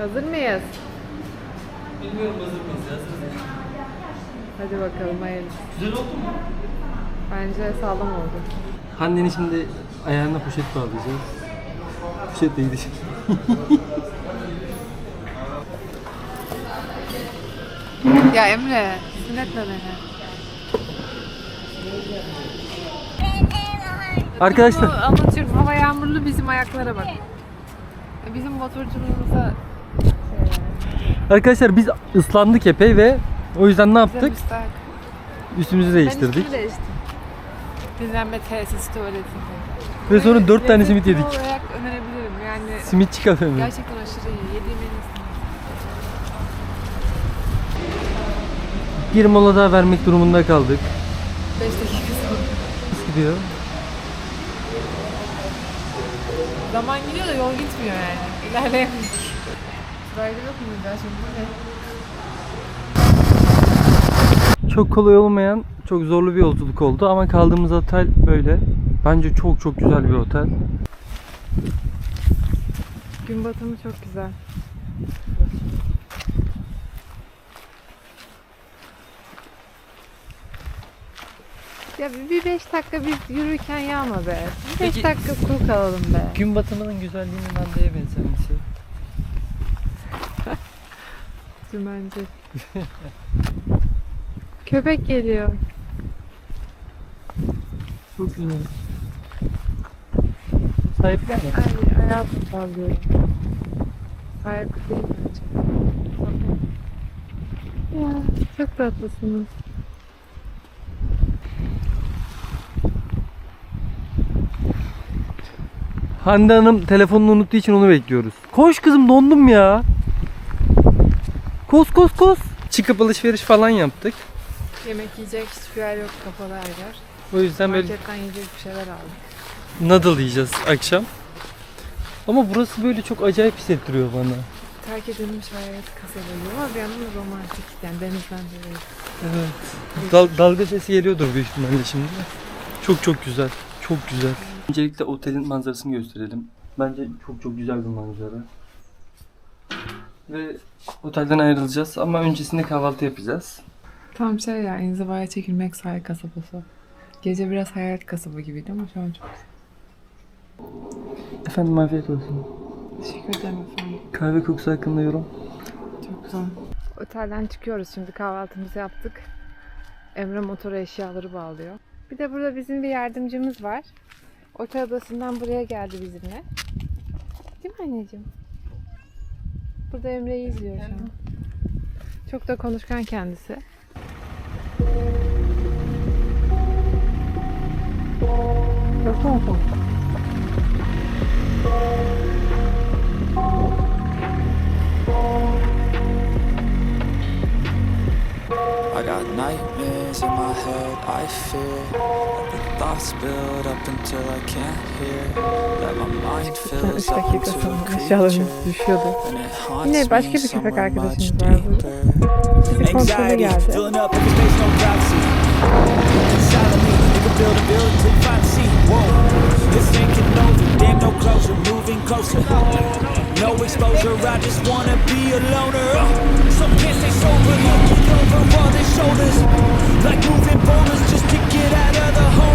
Hazır mıyız? Bilmiyorum hazır mıyız? Hazırız. Hadi bakalım hayırlısı. Güzel oldu mu? Bence sağlam oldu. Hande'nin şimdi ayağına poşet bağlayacağız. Poşet değdi. Ya Emre, sünnetme beni. Arkadaşlar anlatıyorum. Hava yağmurlu bizim ayaklara bak. Bizim motorculuğumuza Arkadaşlar biz ıslandık epey ve o yüzden ne yaptık? Üstümüzü Ben değiştirdik. üstümü değiştim. Dinlenme tesisi tuvaletinde. Ve sonra dört tane simit yedik. olarak önerebilirim. Yani Simitçi kafe mi? gerçekten aşırı iyi. Yediğim en iyisi. Bir mola daha vermek durumunda kaldık. 5 dakika sonra. Nasıl gidiyor? Zaman gidiyor da yol gitmiyor yani. İlerleyemedik. Sırayla yok bu ne? Çok kolay olmayan, çok zorlu bir yolculuk oldu ama kaldığımız otel böyle. Bence çok çok güzel bir otel. Gün batımı çok güzel. Ya bir- bir beş dakika biz yürürken yağma be. Bir beş Peki- dakika kuru kalalım be. Gün batımının güzelliğinin Hande'ye benzemesi. Dümenci. Köpek geliyor. Çok güzel. Sahipler mi? Ay ayağı tutarlıyorum. Ayak değil bence. Ya çok tatlısınız. Hande Hanım telefonunu unuttuğu için onu bekliyoruz. Koş kızım dondum ya. Kos kos kos. Çıkıp alışveriş falan yaptık. Yemek yiyecek hiçbir yer yok kapalı her yer. O yüzden böyle Marketten yiyecek bir şeyler aldık. noodle yiyeceğiz akşam. Ama burası böyle çok acayip hissettiriyor bana. Terk edilmiş hayat kasaba ama bir yandan da romantik yani denizden dolayı. Evet. Dal- dalga sesi geliyordur büyük ihtimalle şimdi. Çok çok güzel. Çok güzel. Öncelikle otelin manzarasını gösterelim. Bence çok çok güzel bir manzara. Ve otelden ayrılacağız ama öncesinde kahvaltı yapacağız. Tam şey ya inzivaya çekilmek sahil kasabası. Gece biraz hayal kasaba gibiydi ama şu an çok Efendim afiyet olsun. Teşekkür ederim efendim. Kahve kokusu hakkında yorum. Çok güzel. Otelden çıkıyoruz şimdi kahvaltımızı yaptık. Emre motora eşyaları bağlıyor. Bir de burada bizim bir yardımcımız var. Otel odasından buraya geldi bizimle. Değil mi anneciğim? Burada Emre'yi izliyor şu an. Çok da konuşkan kendisi. Until you find the sea. Whoa, this thinking over, damn no closure, moving closer. No exposure, I just wanna be a loner. Some can't stay sober, looking over all their shoulders. Like moving boulders just to get out of the home.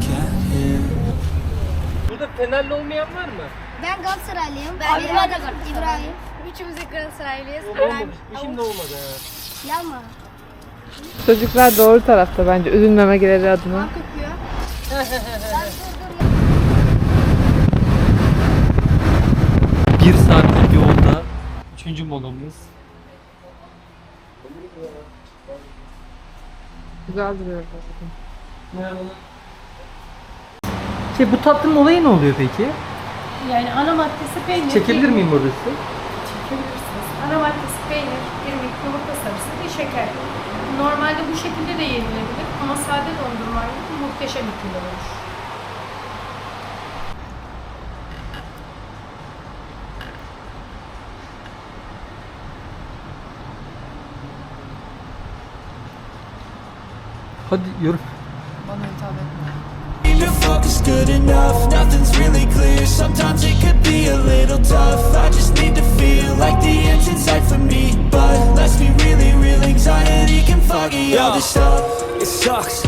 Can't hear. Burada Fenerli olmayan var mı? Ben Galatasaraylıyım. Ben adım İbrahim. Üçümüz de Galatasaraylıyız. Olmamış. Şimdi olmadı. Ha. Yapma. Çocuklar doğru tarafta bence üzülmemeleri adına. Kokuyor. Bir saatlik yolda üçüncü molamız. Güzel duruyor. Şey bu tatlının olayı ne oluyor peki? Yani ana maddesi peynir. Çekebilir miyim orası? Çekebilirsiniz. Ana maddesi peynir, yumurta sarısı ve şeker. Normalde bu şekilde de yenilebilir ama sade dondurmayla muhteşem ikili olur. Hadi yorum. Bana hitap etme. seem to focus good enough Nothing's really clear Sometimes it could be a little tough I just need to feel like the sucks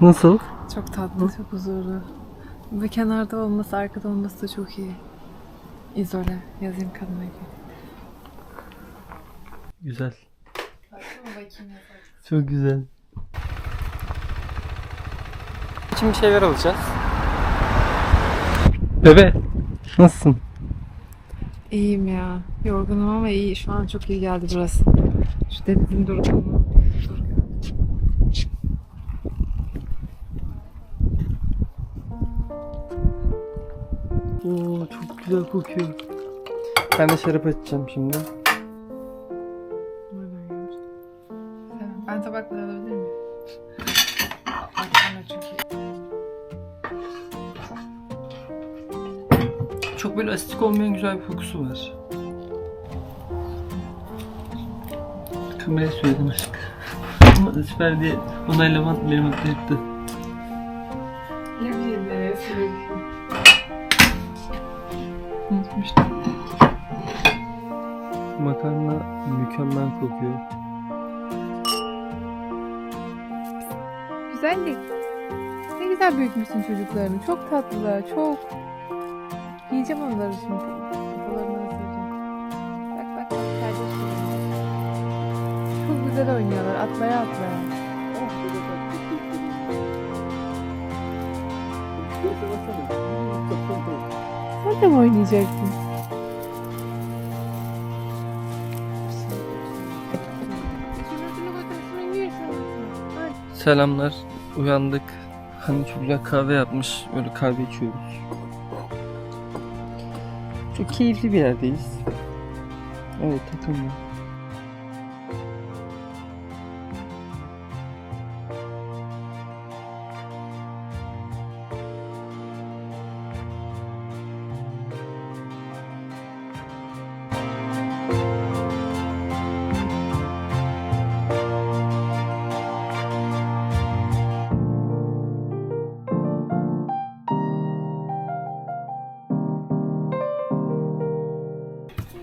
Nasıl? Çok tatlı, çok huzurlu. Ve kenarda olması, arkada olması da çok iyi. İzole, yazayım kadına gibi. Güzel. Çok güzel. Şimdi şeyler alacağız. Bebe, nasılsın? İyiyim ya. Yorgunum ama iyi. Şu an çok iyi geldi burası. Şu denizin durgunluğu. Kokuyor. Ben de şarap açacağım şimdi. Ben tabakları alabilir miyim? Çok böyle asitik olmayan güzel bir kokusu var. Kameraya söyledim aşk. Ama süper diye onaylaman beni mutlu etti. Çocuklarını. Çok tatlılar, çok. Yiyeceğim onları şimdi. Kafalarını ısıracağım. Bak bak bak kardeş benim. Çok güzel oynuyorlar atlaya atlaya. Sen de mi oynayacaksın? Selamlar. Uyandık. Güzel kahve yapmış. Böyle kahve içiyoruz. Çok keyifli bir yerdeyiz. Evet takılma.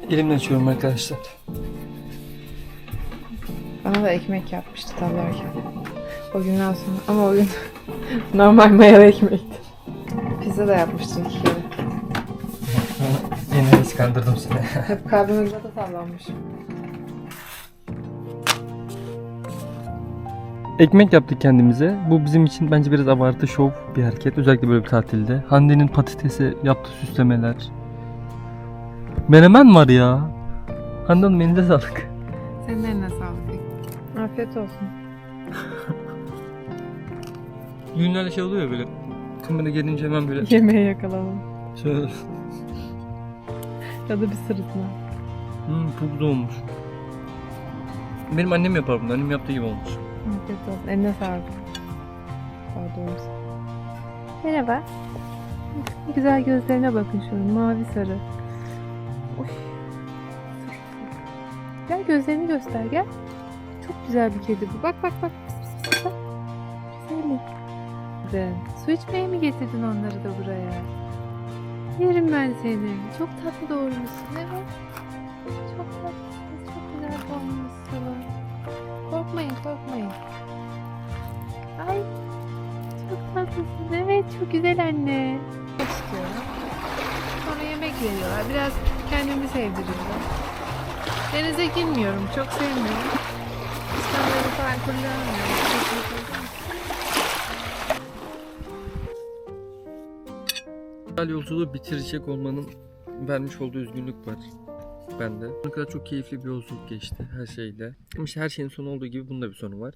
Elimle açıyorum arkadaşlar. Bana da ekmek yapmıştı talarken. O günden sonra ama o gün normal mayalı ekmekti. Pizza da yapmıştın iki kere. Yine iskandırdım seni. Hep kalbime zaten sallanmış. Ekmek yaptık kendimize. Bu bizim için bence biraz abartı şov bir hareket. Özellikle böyle bir tatilde. Hande'nin patatesi yaptığı süslemeler. Menemen var ya. Hande Hanım elinize sağlık. Senin eline sağlık. Afiyet olsun. Düğünlerde şey oluyor ya böyle. Kamera gelince hemen böyle Yemeğe yakalamam. şöyle. Ya da bir sırıtma. Hmm, çok güzel olmuş. Benim annem yapar bunu. Annem yaptığı gibi olmuş. Afiyet olsun. Eline sağlık. Doğrusu. Merhaba. Güzel gözlerine bakın şunun. Mavi sarı. Uy. Gel gözlerini göster gel. Çok güzel bir kedi bu. Bak bak bak. Bak. Güzel. Su içmeye mi getirdin onları da buraya? Yerim ben seni. Çok tatlı doğurmuşsun. Evet. Çok tatlısın. Çok güzel doğurmuşsun. Korkmayın korkmayın. Ay çok tatlısın. Evet çok güzel anne. Çok istiyorum. Sonra yemek veriyorlar. Biraz kendimi sevdiriyorum. Denize girmiyorum. Çok sevmiyorum. İstanbul'u falan kullanmıyorum. Güzel yolculuğu bitirecek olmanın vermiş olduğu üzgünlük var bende. Ne kadar çok keyifli bir yolculuk geçti her şeyle. Ama işte her şeyin sonu olduğu gibi bunun da bir sonu var.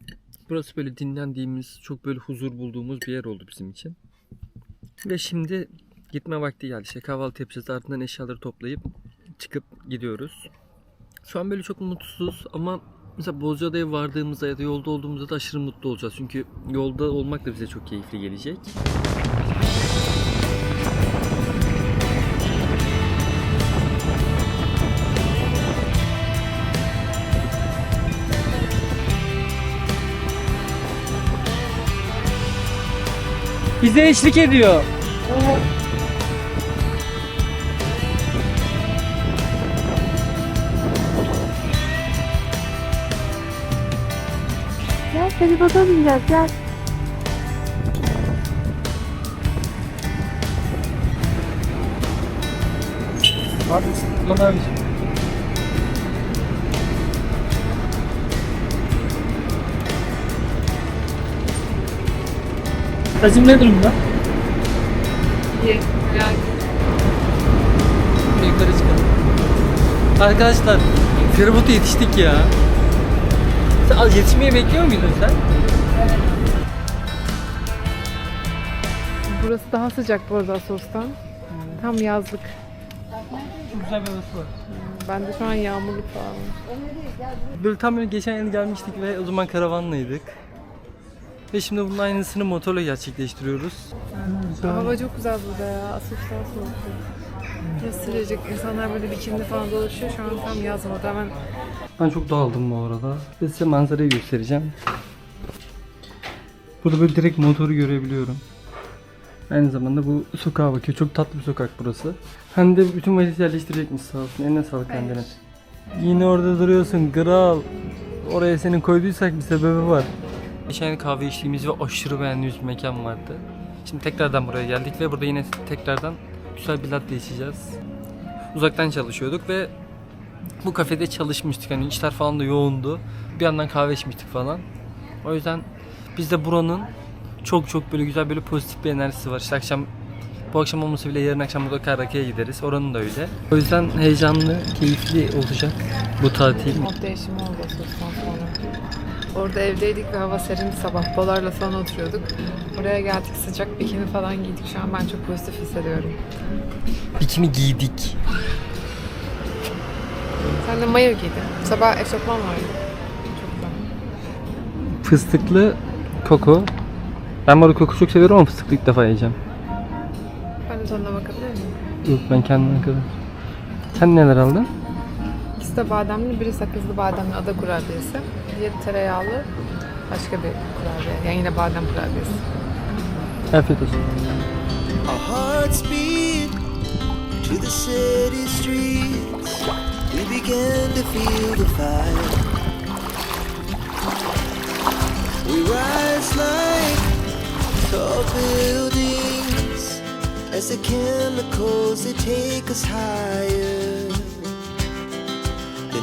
Burası böyle dinlendiğimiz, çok böyle huzur bulduğumuz bir yer oldu bizim için. Ve şimdi gitme vakti geldi. İşte kahvaltı yapacağız ardından eşyaları toplayıp çıkıp gidiyoruz. Şu an böyle çok mutsuz ama mesela Bozcaada'ya vardığımızda ya da yolda olduğumuzda da aşırı mutlu olacağız. Çünkü yolda olmak da bize çok keyifli gelecek. Bize eşlik ediyor. Seni bakamayacağız gel. Aman abiciğim. Saçım ne durumda? İyi. Yani Yukarı çıkalım. Arkadaşlar feribota yetiştik ya. Sen az yetişmeyi bekliyor muydun sen? burası daha sıcak bu arada Asos'tan. Tam yazlık. Çok güzel bir havası var. Ben de şu an yağmurluk falan. Böyle tam böyle geçen yıl gelmiştik ve o zaman karavanlaydık. Ve şimdi bunun aynısını motorla gerçekleştiriyoruz. Hava çok güzel burada ya. Asos'tan soğuk. Burası sıcacık. İnsanlar böyle bikini falan dolaşıyor. Şu an tam yaz modu. Hemen Ben çok dağıldım bu arada. Ve size manzarayı göstereceğim. Burada böyle direkt motoru görebiliyorum. Aynı zamanda bu sokağa bakıyor. Çok tatlı bir sokak burası. Hem de bütün valiz yerleştirecekmiş sağ olsun. Eline sağlık kendine. Yine orada duruyorsun kral. Oraya seni koyduysak bir sebebi var. Geçen kahve içtiğimiz ve aşırı beğendiğimiz bir mekan vardı. Şimdi tekrardan buraya geldik ve burada yine tekrardan güzel bir latte içeceğiz. Uzaktan çalışıyorduk ve bu kafede çalışmıştık. Hani işler falan da yoğundu. Bir yandan kahve içmiştik falan. O yüzden biz de buranın çok çok böyle güzel böyle pozitif bir enerjisi var. İşte akşam bu akşam olmasa bile yarın akşam burada karaoke'ye gideriz. Oranın da öyle. O yüzden heyecanlı, keyifli olacak bu tatil. mod değişimi oldu sonra. Orada evdeydik ve hava serindi sabah. Polarla falan oturuyorduk. Buraya geldik sıcak bikini falan giydik. Şu an ben çok pozitif hissediyorum. Bikini giydik. Sen de mayo giydin. Sabah eşofman vardı. Çok güzel. Fıstıklı koko. Ben bu arada koku çok seviyorum ama fıstıklı ilk defa yiyeceğim. Ben de tadına bakabilir miyim? Yok ben kendime kadar. Sen neler aldın? İkisi de bademli, biri sakızlı bademli ada kurabiyesi. Diğeri tereyağlı başka bir kurabiye. Yani yine badem kurabiyesi. Afiyet olsun. Our hearts beat to the city streets. We began to feel the fire. We rise like tall buildings as the chemicals they take us higher.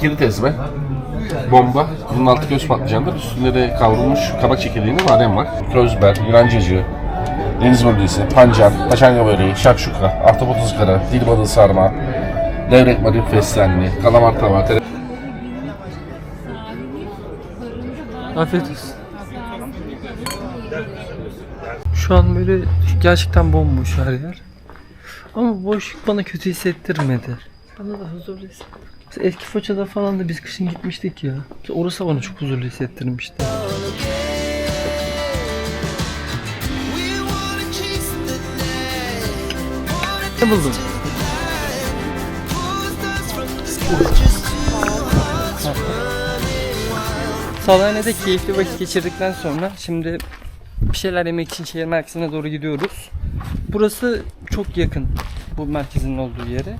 Kiri tezme, bomba, bunun altı göz patlıcandır. Üstünde de kavrulmuş kabak çekirdeğinin badem var. Közber, Yunan cacığı, deniz bölgesi, pancar, paçanga böreği, şakşuka, ahtapot ızgara, dil balığı sarma, levrek marin feslenli, kalamar tava, tere... Afiyet olsun. Şu an böyle gerçekten bomboş her yer. Ama boşluk bana kötü hissettirmedi. Bana da huzurlu hissettirdi. Mesela eski Foça'da falan da biz kışın gitmiştik ya. Mesela Orası bana çok huzurlu hissettirmişti. Ne buldun? Salhane'de keyifli vakit geçirdikten sonra şimdi bir şeyler yemek için şehir merkezine doğru gidiyoruz. Burası çok yakın bu merkezin olduğu yere.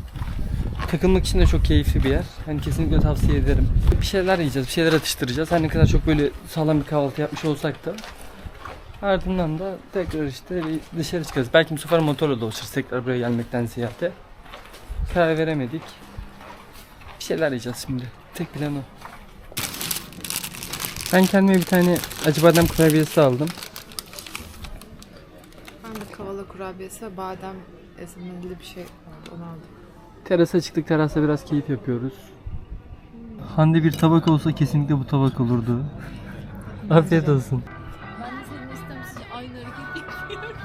Takılmak için de çok keyifli bir yer. Hani kesinlikle tavsiye ederim. Bir şeyler yiyeceğiz, bir şeyler atıştıracağız. Her ne kadar çok böyle sağlam bir kahvaltı yapmış olsak da ardından da tekrar işte dışarı çıkarız. Belki bu sefer motorla dolaşırız tekrar buraya gelmekten ziyade. Karar veremedik. Bir şeyler yiyeceğiz şimdi. Tek plan o. Ben kendime bir tane acı badem kurabiyesi aldım. Kurabiyesi ve badem ezmeli bir şey vardı onu aldım. Terasa çıktık. Terasta biraz keyif yapıyoruz. Hande bir tabak olsa kesinlikle bu tabak olurdu. Afiyet olsun. Ben de senin istemsiz aynı hareket yapıyorum.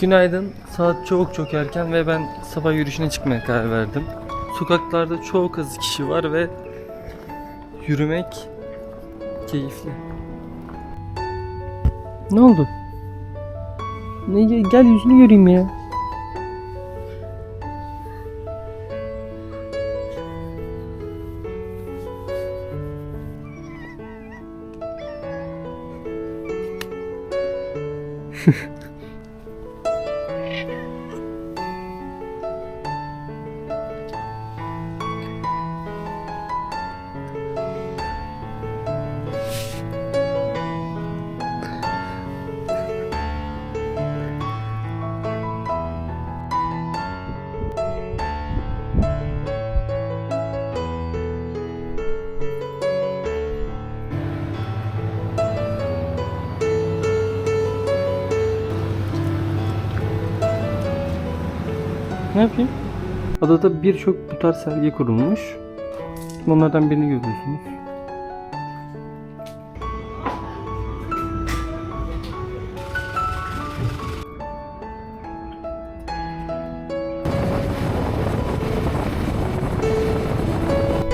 Günaydın. Saat çok çok erken ve ben sabah yürüyüşüne çıkmaya karar verdim. Sokaklarda çok az kişi var ve yürümek keyifli. Ne oldu? Ne gel yüzünü göreyim ya. Adada birçok bu tarz sergi kurulmuş. Onlardan birini görüyorsunuz.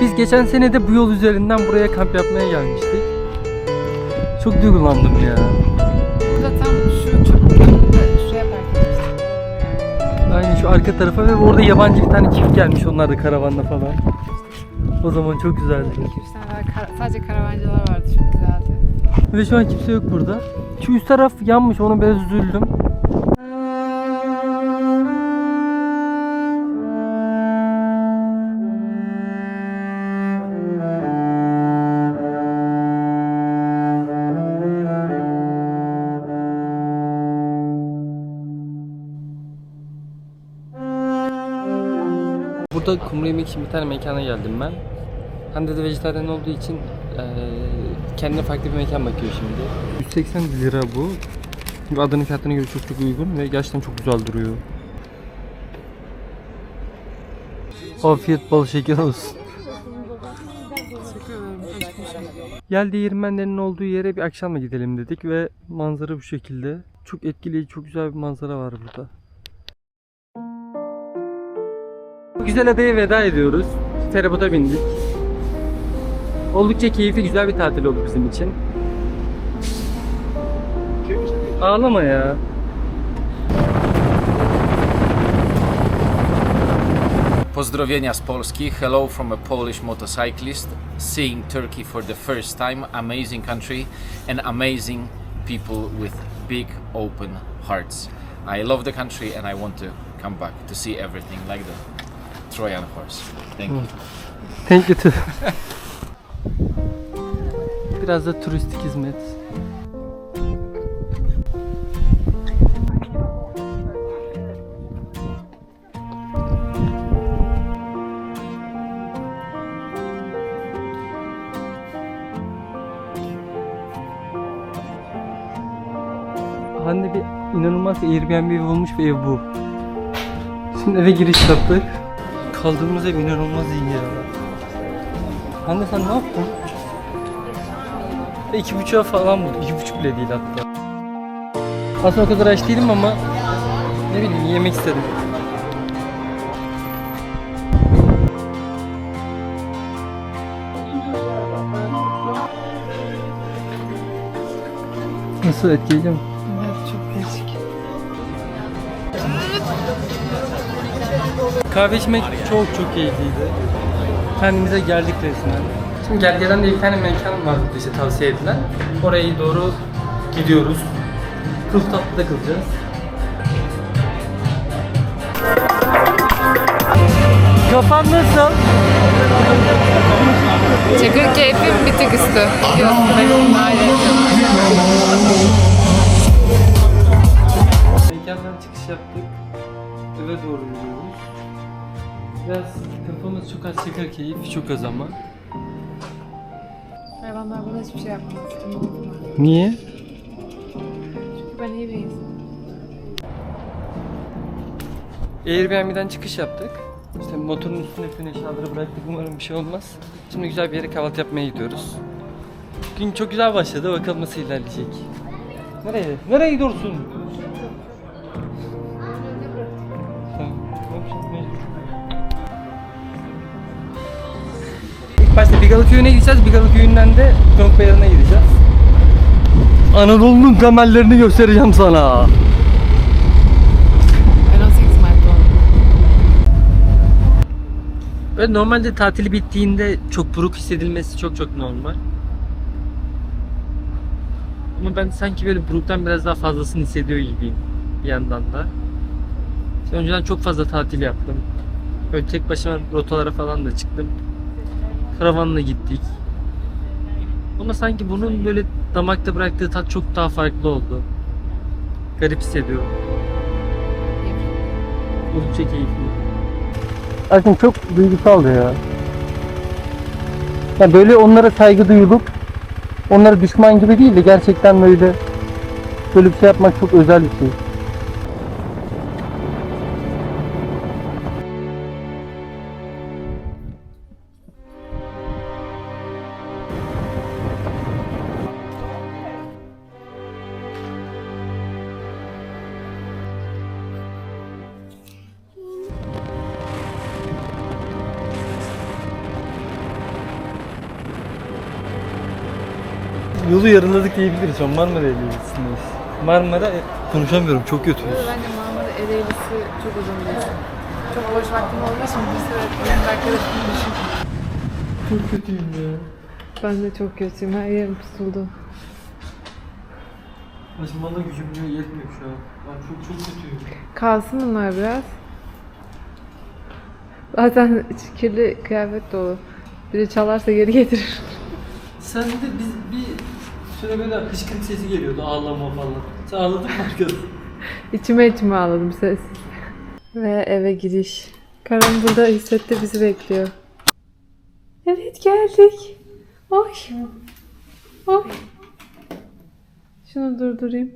Biz geçen sene de bu yol üzerinden buraya kamp yapmaya gelmiştik. Çok duygulandım ya. Şu arka tarafa ve orada yabancı bir tane çift gelmiş onlar da karavanla falan. O zaman çok güzeldi. 2-3 tane daha kar- sadece karavancılar vardı çok güzeldi. Ve şu an kimse yok burada. Şu üst taraf yanmış ona biraz üzüldüm. Burada kumru yemek için bir tane mekana geldim ben. Hande de vejetaryen olduğu için eee kendine farklı bir mekan bakıyor şimdi. 180 lira bu. Ve adının fiyatına göre çok çok uygun ve gerçekten çok güzel duruyor. Afiyet bal şeker olsun. Yel değirmenlerinin olduğu yere bir akşamla gidelim dedik ve manzara bu şekilde. Çok etkileyici, çok güzel bir manzara var burada. Güzel adaya veda ediyoruz. Feribota bindik. Oldukça keyifli, güzel bir tatil oldu bizim için. Ağlama ya. Pozdrowienia z Polski. Hello from a Polish motorcyclist. Seeing Turkey for the first time. Amazing country and amazing people with big open hearts. I love the country and I want to come back to see everything like the Trojan horse. Thank you. Hmm. Thank you too. Biraz da turistik hizmet. Hande bir inanılmaz Airbnb bulmuş bir ev bu. Şimdi eve giriş yaptık. Kaldığımız ev inanılmaz iyi ya. Hande sen ne yaptın? Ve iki buçuğa falan buldum. İki buçuk bile değil hatta. Aslında o kadar aç değilim ama ne bileyim yemek istedim. Nasıl etkileyici Kahve içmek çok çok keyifliydi. Kendimize geldik resmen. Şimdi Gergedan diye bir tane mekan var burada işte tavsiye edilen. Oraya doğru gidiyoruz. Ruhtatlı'da kalacağız. Kafan nasıl? Çakır keyfim bir tık üstü. Maalesef. Mekandan çıkış yaptık. Eve doğru yürüyoruz. Biraz kafamız çok az çeker keyif, çok az ama. Hayvanlar bana hiçbir şey yapmaz. Niye? Çünkü ben iyi bir insanım. Airbnb'den çıkış yaptık. İşte motorun üstüne bütün eşyaları bıraktık. Umarım bir şey olmaz. Şimdi güzel bir yere kahvaltı yapmaya gidiyoruz. Gün çok güzel başladı. Bakalım nasıl ilerleyecek. Nereye? Nereye gidiyorsun? İlk başta Bigalı Köyü'ne gideceğiz. Bigalı Köyü'nden de Gönk Bayırı'na gideceğiz. Anadolu'nun temellerini göstereceğim sana. Ben 18 Mart doğumluyum. Böyle normalde tatili bittiğinde çok buruk hissedilmesi çok çok normal. Ama ben sanki böyle buruktan biraz daha fazlasını hissediyor gibiyim bir yandan da. İşte önceden çok fazla tatil yaptım. Böyle tek başıma rotalara falan da çıktım. Karavanla gittik. Ama sanki bunun böyle damakta bıraktığı tat çok daha farklı oldu. Garip hissediyorum. Oldukça keyifli. Aslında çok duygusal ya. Ya böyle onlara saygı duyulup onlara düşman gibi değil de gerçekten böyle böyle bir şey yapmak çok özel bir şey. Yolu yarıladık diyebiliriz. Şu an Marmara Ereğlisi'ndeyiz. Marmara konuşamıyorum çok kötüyüz. Bence Marmara Ereğlisi çok uzun isim. Çok boş vaktim olduğu için bir süre benim arkadaşımı düşün. Çok kötüyüm ya. Ben de çok kötüyüm. Her yerim tutuldu. Taşımanda gücüm yetmiyor şu an. Ben çok çok kötüyüm. Kalsın bunlar biraz. Zaten kirli kıyafet dolu. Biri çalarsa geri getirir. Sen de biz bir süre böyle hışkırık sesi geliyordu ağlama falan. Sen ağladın mı arkada? İçime içime ağladım ses. Ve eve giriş. Karan burada hissetti bizi bekliyor. Evet geldik. Oy. Oy. Şunu durdurayım.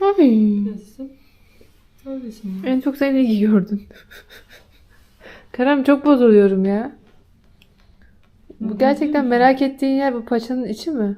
Ay. Neredesin? En çok sen ilgi gördün. Karam çok bozuluyorum ya. Bu gerçekten merak ettiğin yer bu paçanın içi mi?